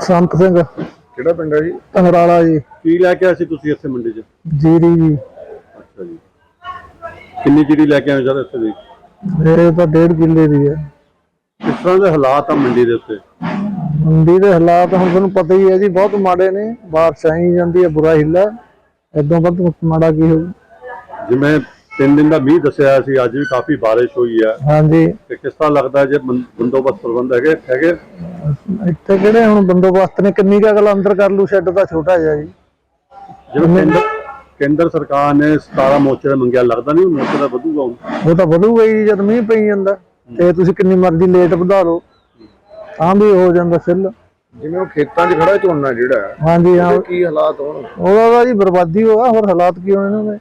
ਸੰਤ ਸਿੰਘ। ਕਿਹੜਾ ਪਿੰਡ ਹੈ ਜੀ? ਤੰਗਰਾਲਾ ਜੀ। ਕੀ ਲੈ ਕੇ ਆਏ ਸੀ ਤੁਸੀਂ ਇੱਥੇ ਮੰਡੀ 'ਚ? ਜੀਰੀ ਜੀ। ਅੱਛਾ ਜੀ। ਕਿੰਨੀ ਜਿਹੜੀ ਲੈ ਕੇ ਆਏ ਸਰ ਇੱਥੇ ਦੀ? ਇਹ ਤਾਂ ਡੇਢ ਕਿੱਲੇ ਦੀ ਹੈ। ਕਿਸ ਤਰ੍ਹਾਂ ਦੇ ਹਾਲਾਤ ਆ ਮੰਡੀ ਦੇ ਉੱਤੇ? ਮੰਡੀ ਦੇ ਹਾਲਾਤ ਹੁਣ ਤੁਹਾਨੂੰ ਪਤਾ ਹੀ ਹੈ ਜੀ ਬਹੁਤ ਮਾੜੇ ਨੇ। ਬਾਰਿਸ਼ ਆਈ ਜਾਂਦੀ ਹੈ ਬੁਰਾ ਹਿੱਲਾ ਇਦੋਂ ਵੱਧ ਮਾੜਾ ਕੀ ਹੋਊ? ਜਿਵੇਂ ਤਿੰਨ ਦਿਨ ਦਾ ਮੀਂਹ ਦੱਸਿਆ ਸੀ ਅੱਜ ਵੀ ਕਾਫੀ ਬਾਰਿਸ਼ ਹੋਈ ਹੈ। ਹਾਂਜੀ। ਤੇ ਕਿਸ ਤਰ੍ਹਾਂ ਲੱਗਦਾ ਜੇ ਬੰ- ਬੰਦੋਬਸਤ ਪ੍ਰਬੰਧ ਹੈਗੇ ਹੈਗੇ? ਇੱਥੇ ਕਿਹੜੇ ਹੁਣ ਬੰਦੋਬਸਤ ਨੇ ਕਿੰਨੀ ਕੁ ਅਗਲ ਅੰਦਰ ਕਰ ਲੂ ਸ਼ੈੱਡ ਤਾਂ ਛੋਟਾ ਜਿਹਾ ਜੀ। ਜਿਵੇਂ ਕੇਂਦਰ ਕੇਂਦਰ ਸਰਕਾਰ ਨੇ 17 ਮੋਰਚੇ ਦਾ ਮੰਗਿਆ ਲੱਗਦਾ ਨਹੀਂ ਮੋਰਚੇ ਦਾ ਵਧੂਗਾ ਹੁਣ? ਉਹ ਤਾਂ ਵਧੂਗਾ ਹੀ ਜਦ ਮੀਂਹ ਪਈ ਜਾਂਦਾ। ਤੇ ਤੁਸੀਂ ਕਿੰਨੀ ਮਰਜ਼ੀ ਲੇਟ ਵਧਾ ਲਓ ਤਾਂ ਵੀ ਹੋ ਜਾਂਦਾ ਸਿੱਲ। ਜਿਵੇਂ ਉਹ ਖੇਤਾਂ 'ਚ ਖੜਾ ਝੋਨਾ ਜਿਹੜਾ ਹੈ, ਹਾਂਜੀ ਹਾਂ। ਕੀ ਹਾਲਾਤ ਹੋਣ? ਉਹਦਾ ਤਾਂ ਜੀ ਬਰਬਾਦੀ ਹੋਆ ਹੋਰ ਹਾਲਾਤ ਕੀ ਹੋਣੇ ਇਹਨਾਂ ਦੇ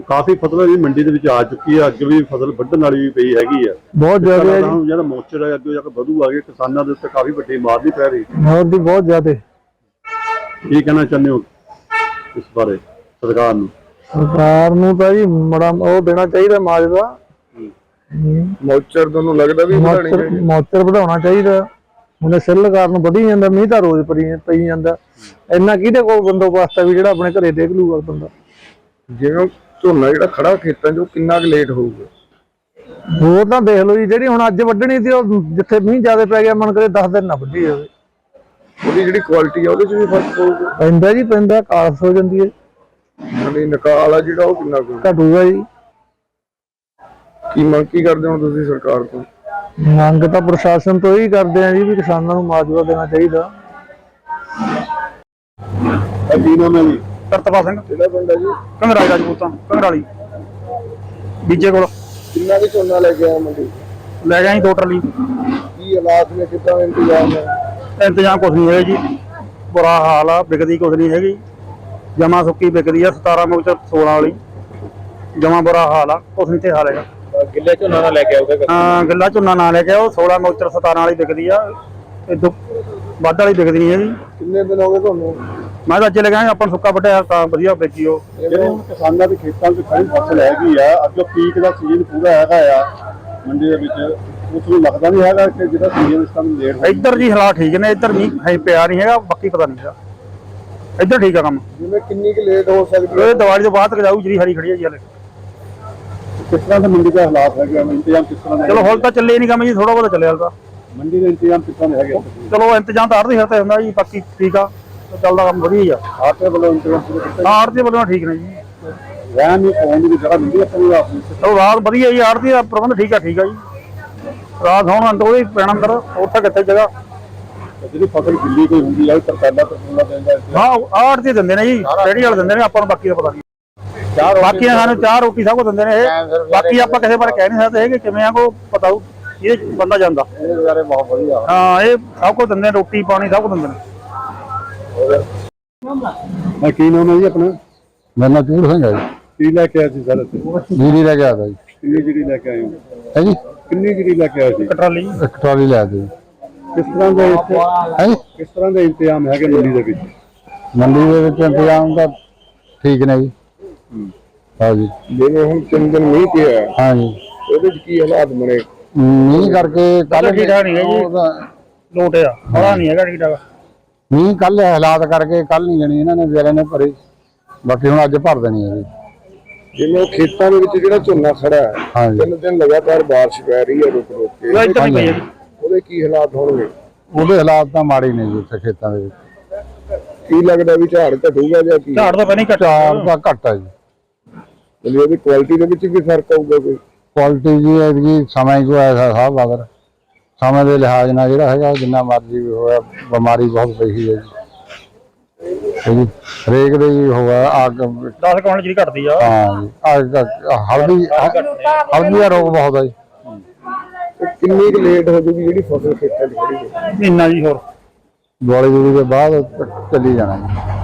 ਕਾਫੀ ਫਸਲ ਵੀ ਮੰਡੀ ਦੇ ਵਿੱਚ ਆ ਚੁੱਕੀ ਹੈ ਅੱਗੇ ਵੀ ਫਸਲ ਵੱਢਣ ਵਾਲੀ ਵੀ ਪਈ ਹੈਗੀ ਆ। ਬਹੁਤ ਜ਼ਿਆਦਾ ਹੈ ਜੀ। ਹੁਣ ਜਿਹੜਾ ਮੋਰਚਾ ਹੈ ਅੱਗੇ ਜਾ ਕੇ ਵਧੂਗਾ ਅੱਗੇ ਕਿਸਾਨਾਂ ਦੇ ਉੱਤੇ ਕਾਫੀ ਵੱਡੀ ਮਾਰ ਨਹੀਂ ਪੈ ਰਹੀ। ਹੋਰ ਦੀ ਬਹੁਤ ਜ਼ਿਆਦਾ। ਕੀ ਕਹਿਣਾ ਚਾਹੁੰਦੇ ਹੋ ਇਸ ਬਾਰੇ ਸਰਕਾਰ ਨੂੰ? ਸਰਕਾਰ ਨੂੰ ਤਾਂ ਜੀ ਬੜਾ ਉਹ ਦੇਣਾ ਚਾਹੀਦਾ ਮਾਜਦਾ ਮੌਚਰ ਤੁਹਾਨੂੰ ਲੱਗਦਾ ਵੀ ਵਧਾਣੀ ਮੋਚਰ ਚਾਹੀਦੀ। ਮੋਚਰ ਵਧਾਉਣਾ ਚਾਹੀਦਾ। ਉਹਨੇ ਸਿੱਲ ਕਾਰਨ ਵਧੀ ਜਾਂਦਾ ਮੀਂਹ ਤਾਂ ਰੋਜ਼ ਪਈ ਪਈ ਜਾਂਦਾ। ਇੰਨਾ ਕਿਹਦੇ ਕੋਲ ਬੰਦੋਬਸਤ ਹੈ ਵੀ ਜਿਹੜਾ ਆਪਣੇ ਘਰੇ ਦੇਖ ਲੂਗਾ ਬੰਦਾ? ਜਿਵੇਂ ਝੋਨਾ ਜਿਹੜਾ ਖੜਾ ਖੇਤਾਂ 'ਚ ਉਹ ਕਿੰਨਾ ਕੁ ਲੇਟ ਹੋਊਗਾ? ਹੋਰ ਤਾਂ ਦੇਖ ਲਓ ਜੀ ਜਿਹੜੀ ਹੁਣ ਅੱਜ ਵੱਢਣੀ ਸੀ ਉਹ ਜਿੱਥੇ ਮੀਂਹ ਜ਼ਿਆਦਾ ਪੈ ਗਿਆ ਮਨ ਕਰੇ 10 ਦਿਨ ਨਾ ਵੱਢੀ ਜਾਵੇ। ਉਹਦੀ ਜਿਹੜੀ ਕੁਆਲਿਟੀ ਆ ਉਹਦੇ 'ਚ ਵੀ ਫ਼ਰਕ ਪਊਗਾ? ਪੈਂਦਾ ਜੀ ਪੈਂਦਾ ਕਾਲਸ ਹੋ ਜਾਂਦੀ ਹੈ। ਯਾਨੀ ਨਿਕਾਲ ਆ ਜਿਹੜਾ ਉਹ ਕਿੰਨਾ ਕੁ? ਘਟੂਗਾ ਜੀ। ਕੀ ਮੰਗ ਕੀ ਕਰਦੇ ਹੋ ਤੁਸੀਂ ਸਰਕਾਰ ਤੋਂ? ਮੰਗ ਤਾਂ ਪ੍ਰਸ਼ਾਸਨ ਤੋਂ ਹੀ ਕਰਦੇ ਆ ਜੀ ਵੀ ਕਿਸਾਨਾਂ ਨੂੰ ਮੁਆਵਜ਼ਾ ਦੇਣਾ ਚਾਹੀਦਾ। ਹੈ ਜੀ? ਕਰਤਪਾਲ ਸਿੰਘ। ਕਿਹੜਾ ਪਿੰਡ ਹੈ ਜੀ? ਕੰਗਰਾਲੀ ਰਾਜਪੂਤਾਂ ਕੰਗਰਾਲੀ ਬੀਜੇ ਕੋਲ। ਕਿੰਨਾ ਕੁ ਝੋਨਾ ਲੈ ਕੇ ਆਇਆ ਮੰਡੀ? ਲੈ ਜਾਈ ਦੋ ਟਰਾਲੀ। ਕੀ ਹਾਲਾਤ ਨੇ ਕਿੱਦਾਂ ਇੰਤਜ਼ਾਮ ਹੈ ਇੰਤਜ਼ਾਮ ਕੁਛ ਨਹੀਂ ਹੈ ਜੀ। ਬੁਰਾ ਹਾਲ ਆ ਵਿਕਦੀ ਕੁਛ ਨਹੀਂ ਹੈਗੀ। ਜਮਾ ਸੁੱਕੀ ਵਿਕਦੀ ਆ 17 ਮੁਕਤ 16 ਵਾਲੀ। ਜਮਾ ਬੁਰਾ ਹਾਲ ਆ ਕੁਛ ਨਹੀਂ ਤੇ ਹਾਲ ਹੈਗਾ। ਗਿੱਲੇ ਝੋਨਾ ਨਾ ਲੈ ਕੇ ਆਉਗਾ ਹਾਂ ਗੱਲਾ ਝੋਨਾ ਨਾ ਲੈ ਕੇ ਆਓ। 16 ਮੁਕਤ 17 ਵਾਲੀ ਵਿਕਦੀ ਆ। ਇਹ ਤੋਂ ਵੱਧ ਵਾਲੀ ਵਿਕਦੀ ਨਹੀਂ ਹੈਗੀ। ਕਿੰਨੇ ਦਿਨ ਹੋ ਗਏ ਤੁਹਾਨੂੰ? ਮੈਂ ਤਾਂ ਅੱਜ ਲਗਾਇਆ ਆਪਾਂ ਸੁੱਕਾ ਵੱਢਿਆ ਤਾਂ ਵਧੀਆ ਵੇਚੀ ਉਹ। ਜਿਹੜੇ ਹੁਣ ਕਿਸਾਨਾਂ ਦੇ ਖੇਤਾਂ 'ਚ ਖੜੀ ਫਸਲ ਹੈਗੀ ਆ ਅੱਗੇ ਪੀਕ ਦਾ ਸੀਜ਼ਨ ਪੂਰਾ ਹੈਗਾ ਆ ਮੰਡੀ ਦੇ ਵਿੱਚ। ਉਸ ਨੂੰ ਲੱਗਦਾ ਨਹੀਂ ਹੈਗਾ ਕਿ ਜਿਹੜਾ ਸੀਜ਼ਨ ਇਸ ਟਾਈਮ ਲੇਟ ਹੋ ਇੱਧਰ ਜੀ ਹਾਲਾਤ ਠੀਕ ਨੇ ਇੱਧਰ ਨਹੀਂ ਹੈ ਪਿਆ ਨਹੀਂ ਹੈਗਾ ਬਾਕੀ ਪਤਾ ਨਹੀਂ ਹੈਗਾ। ਇੱਧਰ ਠੀਕ ਆ ਕੰਮ। ਜਿਵੇਂ ਕਿੰਨੀ ਕੁ ਲੇਟ ਹੋ ਸਕਦੀ ਹੈ? ਇਹ ਦੀਵਾਲੀ ਤੋਂ ਬਾਅਦ ਤੱਕ ਜਾਊ ਜਿਹੜੀ ਹਰੀ ਖੜੀ ਹੈ ਜੀ ਹਲੇ ਕਿਸ ਤਰ੍ਹਾਂ ਦੇ ਮੰਡੀ ਦੇ ਹਾਲਾਤ ਹੈਗੇ ਇੰਤਜ਼ਾਮ ਕਿਸ ਤਰ੍ਹਾਂ ਦੇ ਚਲੋ ਹੁਣ ਤਾਂ ਚੱਲੇ ਨਹੀਂ ਕੰਮ ਜੀ ਥੋੜਾ ਬਹੁਤਾ ਚੱਲਿਆ ਹਾਲੇ ਤਾਂ। ਮੰਡੀ ਦੇ ਇੰਤਜ਼ਾਮ ਕਿਸ ਤਰ੍ਹਾਂ ਦੇ ਹੈਗੇ? ਚਲੋ ਇੰਤਜ਼ਾਮ ਤਾਂ ਆੜਦੀ ਹਰਤੇ ਹੁੰਦਾ ਜੀ ਬਾਕੀ ਠੀਕ ਆ। ਚੱਲਦਾ ਕੰਮ ਵਧੀਆ ਹੀ ਆ। ਆਟੇ ਵੱਲੋਂ ਕੀਤੇ ਆੜਦੀ ਵੱਲੋਂ ਠੀਕ ਨੇ ਜੀ। ਰਹਿਣ ਨੂੰ ਪਾਉਣ ਦੀ ਜਗ੍ਹਾ ਮਿਲਦੀ ਪੂਰਾ ਆਪਣੀ ਚਲੋ ਰਾਤ ਵਧੀਆ ਜੀ ਆੜਦੀ ਦਾ ਪ੍ਰਬੰਧ ਠੀਕ ਆ ਠੀਕ ਆ ਜੀ। ਰਾਤ ਹੋਣ ਅੰਦਰ ਉਹਦੇ ਪੈਣਾ ਅੰਦਰ ਉੱਥੇ ਕਿੱਥੇ ਜਗ੍ਹਾ। ਜਿਹੜੀ ਫਸਲ ਗਿੱਲੀ ਕੋਈ ਹੁੰਦੀ ਆ ਉਹ ਤਰਕਾਲਾ ਤਰਕਾਲਾ ਦਿੰਦਾ ਹੈ ਆੜਦੀ ਦਿੰਦੇ ਨੇ ਜੀ ਰੇੜੀ ਵਾਲੇ ਦਿੰਦੇ ਨੇ ਆਪਾਂ ਨੂੰ ਬਾਕੀ ਦਾ ਪਤਾ ਨਹੀਂ। ਬਾਕੀ ਨੇ ਸਾਨੂੰ ਚਾਹ ਰੋਟੀ ਸਭ ਕੁਝ ਦਿੰਦੇ ਨੇ ਇਹ। ਬਾਕੀ ਆਪਾਂ ਕਿਸੇ ਬਾਰੇ ਕਹਿ ਨਹੀਂ ਸਕਦੇ ਹੈਗੇ ਕਿਵੇਂ ਆ ਕੋ ਪਤਾਉ ਇਹ ਬੰਦਾ ਜਾਂਦਾ। ਇਹ ਵਿਚਾਰੇ ਬਹੁਤ ਵਧੀਆ। ਹਾਂ ਇਹ ਸਭ ਕੁਝ ਦਿੰਦੇ ਨੇ ਰੋਟੀ ਪਾਣੀ ਸਭ ਕੁਝ ਦਿੰਦੇ ਨੇ। ਮੈਂ ਕੀ ਨਾਮ ਹੈ ਜੀ ਆਪਣਾ? ਮੇਰਾ ਨਾਮ ਚੂੜ ਸਿੰਘ ਹੈ ਜੀ। ਕੀ ਲੈ ਕੇ ਆਏ ਸੀ ਸਰ ਇੱਥੇ? ਜੀਰੀ ਲੈ ਕੇ ਆਦਾ ਜੀ ਕਿੰਨੀ ਜਿਹੜੀ ਲੈ ਕੇ ਆਏ ਹੋ? ਹੈ ਜੀ? ਕਿੰਨੀ ਜਿਹੜੀ ਲੈ ਕੇ ਆਏ ਸੀ? ਟਰਾਲੀ ਇੱਕ ਟਰਾਲੀ ਲੈ ਜੀ ਕਿਸ ਤਰ੍ਹਾਂ ਦੇ ਇੱਥੇ ਹੈ ਜੀ? ਕਿਸ ਤਰ੍ਹਾਂ ਦੇ ਇੰਤਜ਼ਾਮ ਹੈਗੇ ਮੰਡੀ ਦੇ ਵਿੱਚ? ਮੰਡੀ ਦੇ ਵਿੱਚ ਇੰਤਜ਼ਾਮ ਤਾਂ ਠੀਕ ਨੇ ਜੀ। ਹਾਂ। ਜੀ। ਜਿਵੇਂ ਹੁਣ ਤਿੰਨ ਦਿਨ ਮੀਂਹ ਪਿਆ ਹਾਂ ਜੀ। ਉਹਦੇ 'ਚ ਕੀ ਹਾਲਾਤ ਬਣੇ? ਮੀਂਹ ਕਰਕੇ ਕੱਲ ਠੀਕ ਠਾਕ ਨਹੀਂ ਹੈ ਜੀ। ਲੋਟ ਆ। ਨਹੀਂ ਹੈਗਾ ਠੀਕ ਠਾਕ। ਮੀਂਹ ਕੱਲ ਹਾਲਾਤ ਕਰਕੇ ਕੱਲ ਨਹੀਂ ਜਣੀ ਇਹਨਾਂ ਨੇ ਵਿਚਾਰਿਆਂ ਨੇ ਭਰੇ। ਬਾਕੀ ਹੁਣ ਅੱਜ ਭਰ ਦੇਣੀ ਹੈ ਜੀ। ਜਿਵੇਂ ਉਹ ਖੇਤਾਂ ਦੇ ਵਿੱਚ ਜਿਹੜਾ ਝੋਨਾ ਖੜਾ ਹੈ ਤਿੰਨ ਦਿਨ ਲਗਾਤਾਰ ਬਾਰਿਸ਼ ਪੈ ਰਹੀ ਹੈ ਰੁਕ ਰੁਕ ਕੇ ਇੱਧਰ ਨਹੀਂ ਪਈ ਹੈ ਜੀ। ਉਹਦੇ ਕੀ ਹਾਲਾਤ ਹੋਣਗੇ? ਉਹਦੇ ਹਾਲਾਤ ਤਾਂ ਮਾੜੇ ਹੀ ਨੇ ਜੀ ਉੱਥੇ ਖੇਤਾਂ ਦੇ ਵਿੱਚ। ਕੀ ਲੱਗਦਾ ਵੀ ਝਾੜ ਘਟੂਗਾ ਜਾਂ ਕੀ? ਝਾੜ ਤਾਂ ਪਹਿਲਾਂ ਹੀ ਘਟਾ ਘੱਟ ਹੈ ਜੀ। ਮਤਲਬ ਉਹਦੀ ਕੁਆਲਿਟੀ ਦੇ ਵਿੱਚ ਵੀ ਫ਼ਰਕ ਆਊਗਾ ਕੋਈ? ਕੁਆਲਿਟੀ ਜੀ ਇਹਦੀ ਸਮਾਂ ਹੀ ਕੋ ਐਸਾ ਸਾਹ ਬਦਰ ਸਮੇਂ ਦੇ ਲਿਹਾਜ਼ ਨਾਲ ਜਿਹੜਾ ਹੈਗਾ ਜਿੰਨਾ ਮਰਜ਼ੀ ਵੀ ਹੋਇਆ ਬਿਮਾਰੀ ਬਹੁਤ ਪਈ ਹੈ ਜੀ। ਜੀ ਹਰੇਕ ਦੇ ਜੀ ਹੋਇਆ ਅੱਗ। 10 ਕੌਣ ਜਿਹੜੀ ਘਟਦੀ ਆ। ਹਾਂ ਜੀ ਅੱਗ ਹਲਦੀ ਹਲਦੀ ਦਾ ਰੋਗ ਬਹੁਤ ਹੈ ਜੀ। ਕਿੰਨੀ ਕੁ ਲੇਟ ਹੋ ਜੂਗੀ ਜਿਹੜੀ ਫਸਲ ਖੇਤਾਂ 'ਚ ਖੜੀ ਹੈ ਮਹੀਨਾ ਜੀ ਹੋਰ। ਦਿਵਾਲੀ ਜੂੜੀ ਦੇ ਬਾਅਦ ਚੱਲੀ ਜਾਣਾ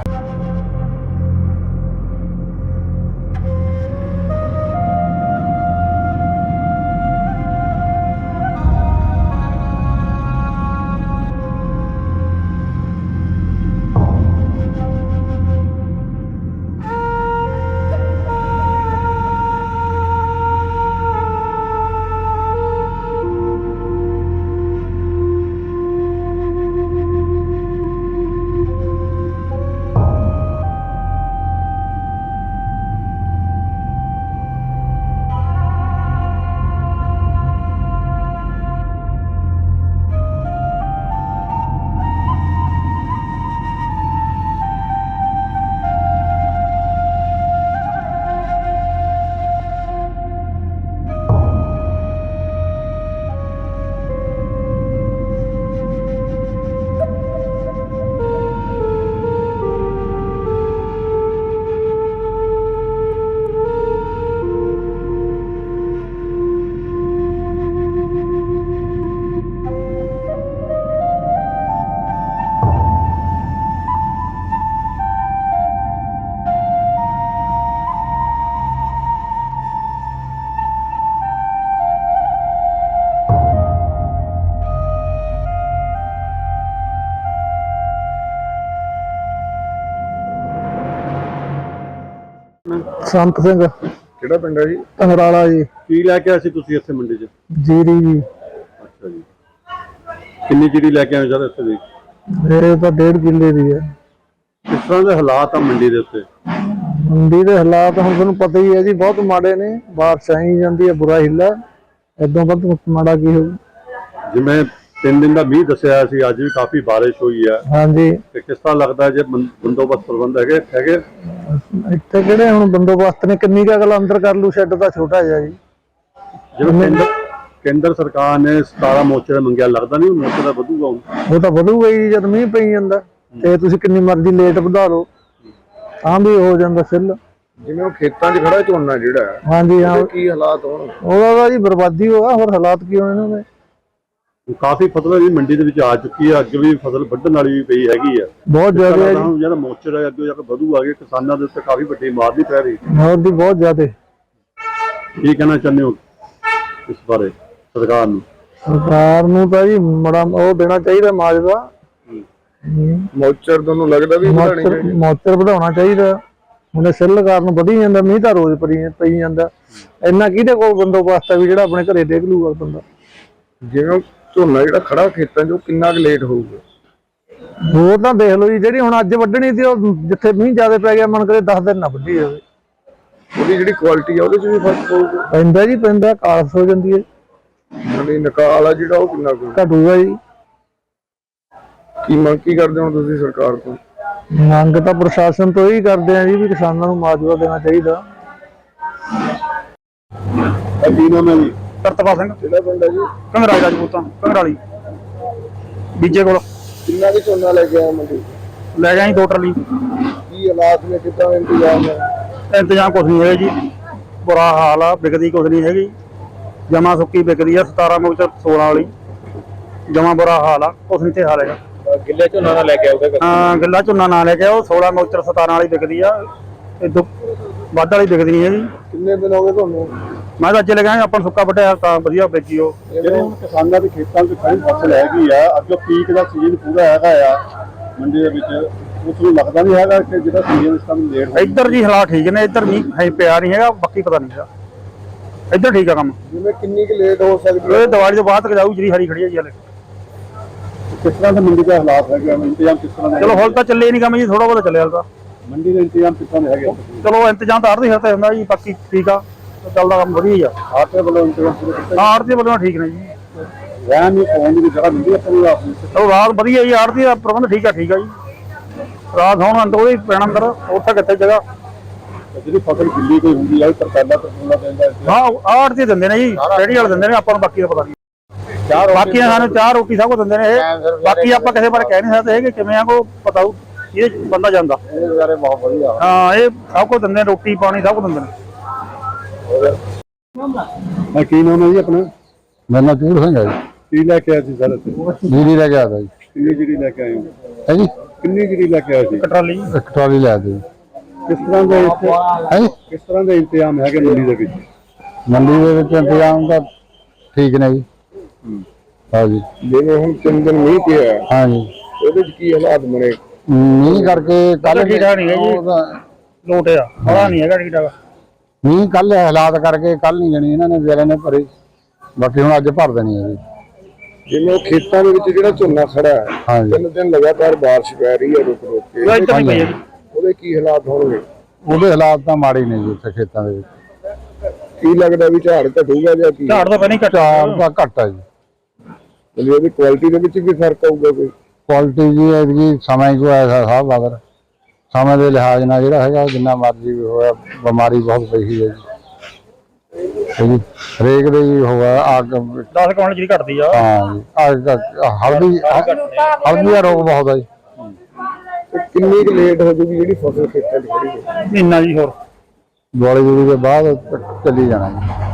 ਸੰਤ ਸਿੰਘ। ਕਿਹੜਾ ਪਿੰਡ ਹੈ ਜੀ? ਅੰਗਰਾਲਾ ਜੀ। ਕੀ ਲੈ ਕੇ ਆਏ ਸੀ ਤੁਸੀਂ ਇੱਥੇ ਮੰਡੀ 'ਚ? ਜੀਰੀ ਜੀ। ਅੱਛਾ ਜੀ। ਕਿੰਨੀ ਜੀਰੀ ਲੈ ਕੇ ਆਏ ਸਰ ਇੱਥੇ ਦੀ? ਇਹ ਤਾਂ ਡੇਢ ਕਿੱਲੇ ਦੀ ਹੈ। ਕਿਸ ਤਰ੍ਹਾਂ ਦੇ ਹਾਲਾਤ ਆ ਮੰਡੀ ਦੇ ਉੱਤੇ? ਮੰਡੀ ਦੇ ਹਾਲਾਤ ਹੁਣ ਤੁਹਾਨੂੰ ਪਤਾ ਹੀ ਹੈ ਜੀ ਬਹੁਤ ਮਾੜੇ ਨੇ। ਬਾਰਿਸ਼ ਆਈ ਜਾਂਦੀ ਹੈ ਬੁਰਾ ਹਿੱਲਾ ਇਦੋਂ ਵੱਧ ਮਾੜਾ ਕੀ ਹੋਊ। ਜਿਵੇਂ ਤਿੰਨ ਦਿਨ ਦਾ ਮੀਂਹ ਦੱਸਿਆ ਸੀ ਅੱਜ ਵੀ ਕਾਫੀ ਬਾਰਿਸ਼ ਹੋਈ ਹੈ। ਹਾਂਜੀ। ਤੇ ਕਿਸ ਤਰ੍ਹਾਂ ਲੱਗਦਾ ਜੇ ਬੰ- ਬੰਦੋਬਸਤ ਪ੍ਰਬੰਧ ਹੈਗੇ ਹੈਗੇ? ਇੱਥੇ ਕਿਹੜੇ ਹੁਣ ਬੰਦੋਬਸਤ ਨੇ ਕਿੰਨੀ ਕੁ ਅਗਲਾ ਅੰਦਰ ਕਰ ਲੂ ਸ਼ੈੱਡ ਤਾਂ ਛੋਟਾ ਜਿਹਾ ਜੀ। ਜਿਵੇਂ ਕੇਂਦਰ ਕੇਂਦਰ ਸਰਕਾਰ ਨੇ 17 ਮੋਰਚੇ ਮੰਗਿਆ ਲੱਗਦਾ ਨਹੀਂ ਮੋਰਚੇ ਦਾ ਵਧੂਗਾ ਹੁਣ? ਉਹ ਤਾਂ ਵਧੂਗਾ ਹੀ ਜਦ ਮੀਂਹ ਪਈ ਜਾਂਦਾ। ਤੇ ਤੁਸੀਂ ਕਿੰਨੀ ਮਰਜ਼ੀ ਲੇਟ ਵਧਾ ਲਓ ਤਾਂ ਵੀ ਹੋ ਜਾਂਦਾ ਸਿੱਲ। ਜਿਵੇਂ ਉਹ ਖੇਤਾਂ 'ਚ ਖੜਾ ਝੋਨਾ ਜਿਹੜਾ ਹੈ, ਹਾਂਜੀ ਹਾਂ। ਕੀ ਹਾਲਾਤ ਹੋਣ? ਉਹਦਾ ਤਾਂ ਜੀ ਬਰਬਾਦੀ ਹੋਆ ਹੋਰ ਹਾਲਾਤ ਕੀ ਹੋਣੇ ਇਹਨਾਂ ਦੇ ਕਾਫੀ ਫਸਲ ਵੀ ਮੰਡੀ ਦੇ ਵਿੱਚ ਆ ਚੁੱਕੀ ਹੈ ਅੱਗੇ ਵੀ ਫਸਲ ਵੱਢਣ ਵਾਲੀ ਵੀ ਪਈ ਹੈਗੀ ਆ। ਬਹੁਤ ਜ਼ਿਆਦਾ ਹੈ ਜੀ। ਜਿਹੜਾ ਮੋਰਚਾ ਹੈ ਅੱਗੇ ਜਾ ਕੇ ਵਧੂਗਾ ਅੱਗੇ ਕਿਸਾਨਾਂ ਦੇ ਉੱਤੇ ਕਾਫੀ ਵੱਡੀ ਮਾਰ ਨਹੀਂ ਪੈ ਰਹੀ। ਹੋਰ ਦੀ ਬਹੁਤ ਜ਼ਿਆਦਾ। ਕੀ ਕਹਿਣਾ ਚਾਹੁੰਦੇ ਹੋ ਇਸ ਬਾਰੇ ਸਰਕਾਰ ਨੂੰ? ਸਰਕਾਰ ਨੂੰ ਤਾਂ ਜੀ ਮੜਾ ਉਹ ਦੇਣਾ ਚਾਹੀਦਾ ਮਾਜਦਾ ਮੌਚਰ ਤੁਹਾਨੂੰ ਲੱਗਦਾ ਵੀ ਵਧਾਣੀ ਮੋਚਰ ਚਾਹੀਦੀ। ਮੋਚਰ ਵਧਾਉਣਾ ਚਾਹੀਦਾ। ਉਹਨੇ ਸਿੱਲ ਕਾਰਨ ਵਧੀ ਜਾਂਦਾ ਮੀਂਹ ਤਾਂ ਰੋਜ਼ ਪਈ ਪਈ ਜਾਂਦਾ। ਇੰਨਾ ਕਿਹਦੇ ਕੋਲ ਬੰਦੋਬਸਤ ਹੈ ਵੀ ਜਿਹੜਾ ਆਪਣੇ ਘਰੇ ਡੇਗ ਲੂਗਾ ਬੰਦਾ? ਜਿਵੇਂ ਉਹ ਝੋਨਾ ਜਿਹੜਾ ਖੜਾ ਖੇਤਾਂ 'ਚ ਉਹ ਕਿੰਨਾ ਕੁ ਲੇਟ ਹੋਊਗਾ? ਹੋਰ ਤਾਂ ਦੇਖ ਲਓ ਜੀ ਜਿਹੜੀ ਹੁਣ ਅੱਜ ਵੱਢਣੀ ਸੀ ਉਹ ਜਿੱਥੇ ਮੀਂਹ ਜ਼ਿਆਦਾ ਪੈ ਗਿਆ ਮਨ ਕਰੇ 10 ਦਿਨ ਨਾ ਵੱਢੀ ਜਾਵੇ। ਉਹਦੀ ਜਿਹੜੀ ਕੁਆਲਿਟੀ ਆ ਉਹਦੇ 'ਚ ਵੀ ਫ਼ਰਕ ਪਊਗਾ? ਪੈਂਦਾ ਜੀ ਪੈਂਦਾ ਕਾਲਸ ਹੋ ਜਾਂਦੀ ਹੈ। ਯਾਨੀ ਨਿਕਾਲ ਆ ਜਿਹੜਾ ਉਹ ਕਿੰਨਾ ਕੁ ਘਟੂਗਾ ਜੀ। ਕੀ ਮੰਗ ਕੀ ਕਰਦੇ ਹੋ ਤੁਸੀਂ ਸਰਕਾਰ ਤੋਂ? ਮੰਗ ਤਾਂ ਪ੍ਰਸ਼ਾਸਨ ਤੋਂ ਹੀ ਕਰਦੇ ਆ ਜੀ ਵੀ ਕਿਸਾਨਾਂ ਨੂੰ ਮਾਜਵਾ ਦੇਣਾ ਚਾਹੀਦਾ। ਨਾਮ ਹੈ ਜੀ? ਕਰਤਪਾਲ ਸਿੰਘ। ਕਿਹੜਾ ਪਿੰਡ ਹੈ ਜੀ? ਕੰਗਰਾਲੀ ਰਾਜਪੂਤਾਂ ਕੰਗਰਾਲੀ ਬੀਜੇ ਕੋਲ। ਕਿੰਨਾ ਕੁ ਝੋਨਾ ਲੈ ਕੇ ਆਇਆ ਮੰਡੀ ਲੈ ਜਾਈ ਦੋ ਟਰਾਲੀ। ਕੀ ਹਾਲਾਤ ਨੇ? ਕਿੱਦਾਂ ਇੰਤਜ਼ਾਮ ਹੈ ਇੰਤਜ਼ਾਮ ਕੁਛ ਨਹੀਂ ਹੈ ਜੀ। ਬੁਰਾ ਹਾਲ ਆ ਵਿਕਦੀ ਕੁਛ ਨਹੀਂ ਹੈਗੀ। ਜਮਾ ਸੁੱਕੀ ਵਿਕਦੀ ਆ 17 ਮੁਕਤ 16 ਵਾਲੀ। ਜਮਾ ਬੁਰਾ ਹਾਲ ਆ ਕੁਛ ਨਹੀਂ ਤੇ ਹਾਲ ਹੈਗਾ। ਗਿੱਲੇ ਝੋਨਾ ਨਾ ਲੈ ਕੇ ਆਉਗਾ ਹਾਂ ਗੱਲਾ ਝੋਨਾ ਨਾ ਲੈ ਕੇ ਆਓ 16 ਮੁਕਤ 17 ਵਾਲੀ ਵਿਕਦੀ ਆ। ਇਹ ਤੋਂ ਵੱਧ ਵਾਲੀ ਵਿਕਦੀ ਨਹੀਂ ਹੈਗੀ। ਕਿੰਨੇ ਦਿਨ ਹੋ ਗਏ ਤੁਹਾਨੂੰ? ਮੈਂ ਤਾਂ ਅੱਜ ਲਗਾਇਆ ਆਪਾਂ ਨੂੰ ਸੁੱਕਾ ਵੱਢਿਆ ਤਾਂ ਵਧੀਆ ਵੇਚੀ ਉਹ। ਜਿਹੜੇ ਹੁਣ ਕਿਸਾਨਾਂ ਦੇ ਖੇਤਾਂ 'ਚ ਖੜੀ ਫਸਲ ਹੈਗੀ ਆ ਅੱਗੇ ਪੀਕ ਦਾ ਸੀਜ਼ਨ ਪੂਰਾ ਹੈਗਾ ਆ ਮੰਡੀ ਦੇ ਵਿੱਚ। ਉਸ ਨੂੰ ਲੱਗਦਾ ਨਹੀਂ ਹੈਗਾ ਕਿ ਜਿਹੜਾ ਸੀਜ਼ਨ ਇਸ ਟਾਈਮ ਲੇਟ ਹੋ ਇੱਧਰ ਜੀ ਹਾਲਾਤ ਠੀਕ ਨੇ ਇੱਧਰ ਨਹੀਂ ਹੈ ਪਿਆ ਨਹੀਂ ਹੈਗਾ ਬਾਕੀ ਪਤਾ ਨਹੀਂ ਹੈਗਾ। ਇੱਧਰ ਠੀਕ ਆ ਕੰਮ। ਜਿਵੇਂ ਕਿੰਨੀ ਕੁ ਲੇਟ ਹੋ ਸਕਦੀ ਹੈ? ਇਹ ਦੀਵਾਲੀ ਤੋਂ ਬਾਅਦ ਤੱਕ ਜਾਊ ਜਿਹੜੀ ਹਰੀ ਖੜੀ ਹੈ ਜੀ ਹਲੇ। ਕਿਸ ਤਰ੍ਹਾਂ ਦੇ ਮੰਡੀ ਦੇ ਹਾਲਾਤ ਹੈਗੇ ਇੰਤਜ਼ਾਮ ਕਿਸ ਤਰ੍ਹਾਂ ਦੇ ਚਲੋ ਹੁਣ ਤਾਂ ਚੱਲੇ ਨਹੀਂ ਕੰਮ ਜੀ ਥੋੜਾ ਬਹੁਤਾ ਚੱਲਿਆ ਹਾਲੇ ਤਾਂ। ਮੰਡੀ ਦੇ ਇੰਤਜ਼ਾਮ ਕਿਸ ਤਰ੍ਹਾਂ ਦੇ ਹੈਗੇ? ਚਲੋ ਇੰਤਜ਼ਾਮ ਤਾਂ ਆੜਦੀ ਹੱਥੇ ਹੁੰਦਾ ਜੀ ਬਾਕੀ ਠੀਕ ਆ। ਚੱਲਦਾ ਕੰਮ ਵਧੀਆ ਆ। ਆਟੇ ਵੱਲੋਂ ਪੂਰੇ ਕੀਤੇ। ਆੜਦੀ ਵੱਲੋਂ ਠੀਕ ਨੇ ਜੀ। ਰਹਿਣ ਨੂੰ ਪਾਉਣ ਦੀ ਜਗ੍ਹਾ ਮਿਲਦੀ ਆਪਣੀ ਆਪ ਨੂੰ। ਚਲੋ ਰਾਤ ਵਧੀਆ ਜੀ ਆੜਦੀ ਦਾ ਪ੍ਰਬੰਧ ਠੀਕ ਆ ਠੀਕ ਆ ਜੀ। ਰਾਤ ਹੁਣ ਅੰਦਰ ਉਹਦੇ ਪੈਣਾ ਅੰਦਰ ਉੱਥੇ ਕਿੱਥੇ ਜਗ੍ਹਾ। ਜਿਹੜੀ ਫਸਲ ਗਿੱਲੀ ਕੋਈ ਹੁੰਦੀ ਆ ਤਰਕਾਲਾ ਤਰਕੂਲਾ ਪੈਂਦਾ ਹੈ ਆੜਦੀ ਦਿੰਦੇ ਨੇ ਜੀ ਰੇੜੀ ਵਾਲੇ ਦਿੰਦੇ ਨੇ ਆਪਾਂ ਨੂੰ ਬਾਕੀ ਦਾ ਪਤਾ ਨਹੀਂ। ਚਾਰ ਬਾਕੀ ਸਾਨੂੰ ਚਾਹ ਰੋਟੀ ਸਭ ਕੁਝ ਦਿੰਦੇ ਨੇ ਇਹ ਬਾਕੀ ਆਪਾਂ ਕਿਸੇ ਬਾਰੇ ਕਹਿ ਨਹੀਂ ਸਕਦੇ ਹੈਗੇ ਕਿਵੇਂ ਆ ਕੋ ਪਤਾ ਇਹ ਬੰਦਾ ਜਾਂਦਾ। ਇਹ ਵਿਚਾਰੇ ਬਹੁਤ ਵਧੀਆ। ਹਾਂ ਇਹ ਸਭ ਕੁਝ ਦਿੰਦੇ ਨੇ ਰੋਟੀ ਪਾਣੀ ਸਭ ਕੁਝ ਦਿੰਦੇ ਨੇ। ਆ ਕੀ ਨਾਮ ਹੈ ਜੀ ਆਪਣਾ? ਮੇਰਾ ਨਾਂ ਚੂੜ ਸਿੰਘ ਹੈ ਜੀ। ਕੀ ਲੈ ਕੇ ਆਏ ਸੀ ਸਰ ਇੱਥੇ? ਜੀਰੀ ਲੈ ਕੇ ਆਦਾ ਜੀ। ਕਿੰਨੀ ਜਿਹੜੀ ਲੈ ਕੇ ਆਏ ਹੋ? ਹੈ ਜੀ? ਕਿੰਨੀ ਜਿਹੜੀ ਲੈ ਕੇ ਆਏ ਸੀ? ਕਟਰਾਲੀ ਇੱਕ ਟਰਾਲੀ ਲੈ ਜੀ। ਕਿਸ ਤਰ੍ਹਾਂ ਦੇ ਇੱਥੇ ਹੈ ਜੀ? ਕਿਸ ਤਰ੍ਹਾਂ ਦੇ ਇੰਤਜ਼ਾਮ ਹੈਗੇ ਮੰਡੀ ਦੇ ਵਿੱਚ? ਮੰਡੀ ਦੇ ਵਿੱਚ ਇੰਤਜ਼ਾਮ ਤਾਂ ਠੀਕ ਨੇ ਜੀ। ਹਾਂ ਜੀ। ਜਿਵੇਂ ਹੁਣ ਤਿੰਨ ਦਿਨ ਮੀਂਹ ਪਿਆ ਹਾਂ ਜੀ। ਉਹਦੇ 'ਚ ਕੀ ਹਾਲਾਤ ਬਣੇ? ਮੀਂਹ ਕਰਕੇ ਕੱਲ ਠੀਕ ਠਾਕ ਨਹੀਂ ਹੈ ਜੀ। ਲੋਟ ਆ। ਹਲਾ ਨਹੀਂ ਹੈਗਾ ਠੀਕ ਠਾਕ ਮੀਂਹ ਕੱਲ ਹਾਲਾਤ ਕਰਕੇ ਕੱਲ ਨਹੀਂ ਜਣੀ ਇਹਨਾਂ ਨੇ ਵਿਚਾਰਿਆਂ ਨੇ ਭਰੇ। ਬਾਕੀ ਹੁਣ ਅੱਜ ਭਰ ਦੇਣੀ ਹੈ ਜੀ। ਜਿਵੇਂ ਉਹ ਖੇਤਾਂ ਦੇ ਵਿੱਚ ਜਿਹੜਾ ਝੋਨਾ ਖੜਾ ਹੈ ਤਿੰਨ ਦਿਨ ਲਗਾਤਾਰ ਬਾਰਿਸ਼ ਪੈ ਰਹੀ ਹੈ ਰੁਕ ਰੁਕ ਕੇ ਨਹੀਂ ਪਈ ਹੈਗੀ। ਉਹਦੇ ਕੀ ਹਾਲਾਤ ਹੋਣਗੇ? ਉਹਦੇ ਹਾਲਾਤ ਤਾਂ ਮਾੜੇ ਨੇ ਜੀ ਉੱਥੇ ਖੇਤਾਂ ਦੇ ਵਿੱਚ। ਕੀ ਲੱਗਦਾ ਵੀ ਝਾੜ ਘਟੂਗਾ ਜਾਂ ਕੀ? ਝਾੜ ਤਾਂ ਪਹਿਲਾਂ ਹੀ ਘਟਾ ਘੱਟ ਹੈ ਜੀ। ਮਤਲਬ ਉਹਦੀ ਕੁਆਲਿਟੀ ਦੇ ਵਿੱਚ ਵੀ ਫ਼ਰਕ ਆਊਗਾ ਕੋਈ? ਕੁਆਲਿਟੀ ਜੀ ਐਤਕੀ ਸਮਾਂ ਹੀ ਕੋ ਐਸਾ ਸਾਹਿਬ ਅਗਰ ਸਮੇਂ ਦੇ ਲਿਹਾਜ਼ ਨਾਲ ਜਿਹੜਾ ਹੈਗਾ ਜਿੰਨਾ ਮਰਜ਼ੀ ਵੀ ਹੋਇਆ ਬਿਮਾਰੀ ਬਹੁਤ ਪਈ ਹੈ ਜੀ। ਜੀ ਹਰੇਕ ਦੇ ਹੀ ਹੋਇਆ ਅੱਗ। 10 ਕੌਣ ਜਿਹੜੀ ਘਟਦੀ ਆ। ਹਾਂ ਜੀ ਅੱਗ ਹਲਦੀ ਹਲਦੀ ਦਾ ਰੋਗ ਬਹੁਤ ਹੈ ਜੀ। ਕਿੰਨੀ ਕੁ ਲੇਟ ਹੋ ਜੂਗੀ ਜਿਹੜੀ ਫਸਲ ਖੇਤਾਂ 'ਚ ਖੜੀ ਹੈ ਮਹੀਨਾ ਜੀ ਹੋਰ। ਜੂਰੀ ਦੇ ਬਾਅਦ ਚੱਲੀ ਜਾਣਾ ਜੀ।